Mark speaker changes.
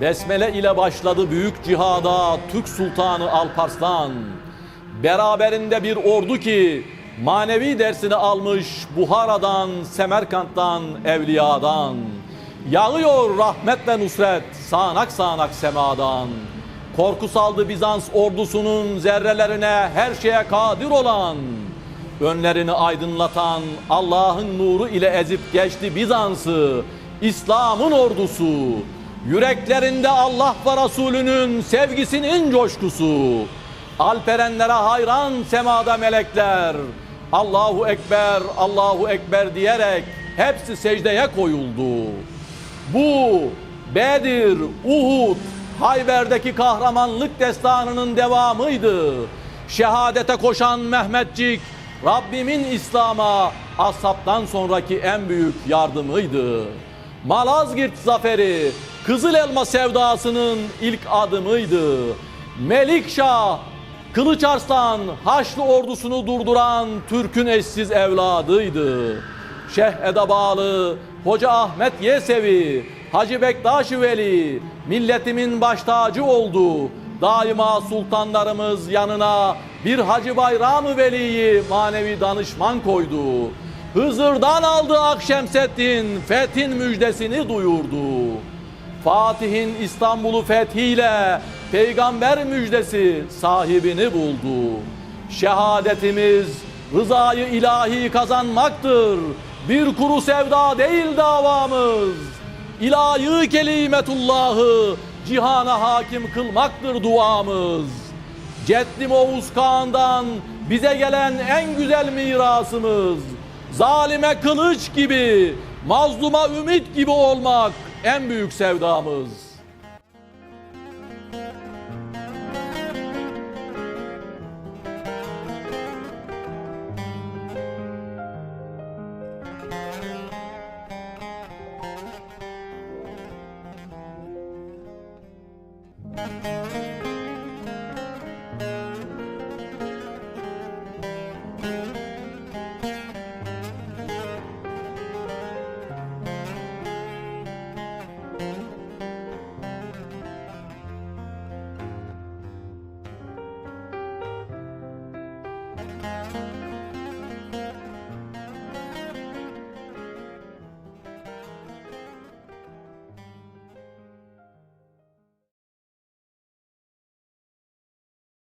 Speaker 1: Besmele ile başladı büyük cihada Türk Sultanı Alparslan. Beraberinde bir ordu ki manevi dersini almış Buhara'dan, Semerkant'tan, Evliya'dan. Yağıyor rahmet ve nusret sağanak sağanak semadan. Korku saldı Bizans ordusunun zerrelerine her şeye kadir olan. Önlerini aydınlatan Allah'ın nuru ile ezip geçti Bizans'ı. İslam'ın ordusu. Yüreklerinde Allah ve Resulünün sevgisinin coşkusu. Alperenlere hayran semada melekler. Allahu Ekber, Allahu Ekber diyerek hepsi secdeye koyuldu. Bu Bedir, Uhud, Hayber'deki kahramanlık destanının devamıydı. Şehadete koşan Mehmetçik, Rabbimin İslam'a ashabtan sonraki en büyük yardımıydı. Malazgirt zaferi, Kızıl Elma sevdasının ilk adımıydı. Melikşah, Kılıç Arslan Haçlı ordusunu durduran Türk'ün eşsiz evladıydı. Şeyh Edebalı, Hoca Ahmet Yesevi, Hacı Bektaş Veli milletimin baş tacı oldu. Daima sultanlarımız yanına bir Hacı Bayram Veli'yi manevi danışman koydu. Hızır'dan aldı Akşemseddin fethin müjdesini duyurdu. Fatih'in İstanbul'u fethiyle peygamber müjdesi sahibini buldu. Şehadetimiz rızayı ilahi kazanmaktır. Bir kuru sevda değil davamız. İlahi kelimetullahı cihana hakim kılmaktır duamız. Ceddim Oğuz Kağan'dan bize gelen en güzel mirasımız. Zalime kılıç gibi, mazluma ümit gibi olmak en büyük sevdamız. Müzik